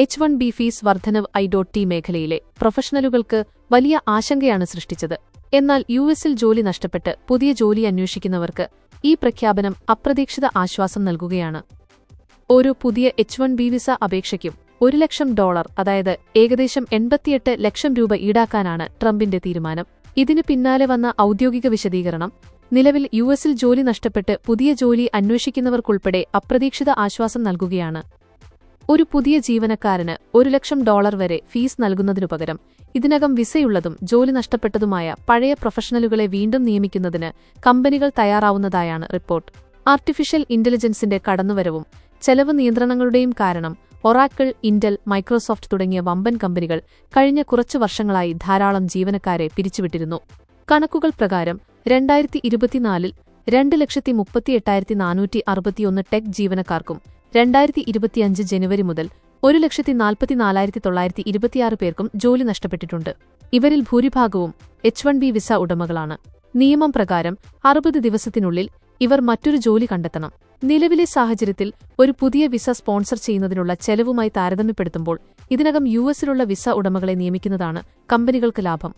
H one B fees വർധനവ് I dot T മേഖലയിലെ പ്രൊഫഷണലുകൾക്ക് വലിയ ആശങ്കയാണ് സൃഷ്ടിച്ചത്. എന്നാൽ യു എസിൽ ജോലി നഷ്ടപ്പെട്ട് പുതിയ ജോലി അന്വേഷിക്കുന്നവർക്ക് ഈ പ്രഖ്യാപനം അപ്രതീക്ഷിത ആശ്വാസം നൽകുകയാണ്. ഒരു പുതിയ എച്ച് വൺ ബി വിസ അപേക്ഷയ്ക്കും ഒരു ലക്ഷം ഡോളർ അതായത് ഏകദേശം എൺപത്തിയെട്ട് ലക്ഷം രൂപ ഈടാക്കാനാണ് ട്രംപിന്റെ തീരുമാനം. ഇതിനു പിന്നാലെ വന്ന ഔദ്യോഗിക വിശദീകരണം നിലവിൽ യു എസിൽ ജോലി നഷ്ടപ്പെട്ട് പുതിയ ജോലി അന്വേഷിക്കുന്നവർക്കുൾപ്പെടെ അപ്രതീക്ഷിത ആശ്വാസം നൽകുകയാണ്. ഒരു പുതിയ ജീവനക്കാരന് ഒരു ലക്ഷം ഡോളർ വരെ ഫീസ് നൽകുന്നതിനു പകരം ഇതിനകം വിസയുള്ളതും ജോലി നഷ്ടപ്പെട്ടതുമായ പഴയ പ്രൊഫഷണലുകളെ വീണ്ടും നിയമിക്കുന്നതിന് കമ്പനികൾ തയ്യാറാവുന്നതായാണ് റിപ്പോർട്ട്. ആർട്ടിഫിഷ്യൽ ഇന്റലിജൻസിന്റെ കടന്നുവരവും ചെലവ് നിയന്ത്രണങ്ങളുടെയും കാരണം ഒറാക്കിൾ ഇന്റൽ മൈക്രോസോഫ്റ്റ് തുടങ്ങിയ വമ്പൻ കമ്പനികൾ കഴിഞ്ഞ കുറച്ചു വർഷങ്ങളായി ധാരാളം ജീവനക്കാരെ പിരിച്ചുവിട്ടിരുന്നു. കണക്കുകൾ പ്രകാരം രണ്ടായിരത്തി ഇരുപത്തിനാലിൽ രണ്ട് ലക്ഷത്തി മുപ്പത്തിയെട്ടായിരത്തി നാനൂറ്റി അറുപത്തിയൊന്ന് ടെക് ജീവനക്കാർക്കും രണ്ടായിരത്തി ഇരുപത്തിയഞ്ച് ജനുവരി മുതൽ ഒരു ലക്ഷത്തി നാൽപ്പത്തിനാലായിരത്തി തൊള്ളായിരത്തി ഇരുപത്തിയാറ് പേർക്കും ജോലി നഷ്ടപ്പെട്ടിട്ടുണ്ട്. ഇവരിൽ ഭൂരിഭാഗവും എച്ച് വൺ ബി വിസ ഉടമകളാണ്. നിയമം പ്രകാരം അറുപത് ദിവസത്തിനുള്ളിൽ ഇവർ മറ്റൊരു ജോലി കണ്ടെത്തണം. നിലവിലെ സാഹചര്യത്തിൽ ഒരു പുതിയ വിസ സ്പോൺസർ ചെയ്യുന്നതിനുള്ള ചെലവുമായി താരതമ്യപ്പെടുത്തുമ്പോൾ ഇതിനകം യു എസിലുള്ള വിസ ഉടമകളെ നിയമിക്കുന്നതാണ് കമ്പനികൾക്ക് ലാഭം.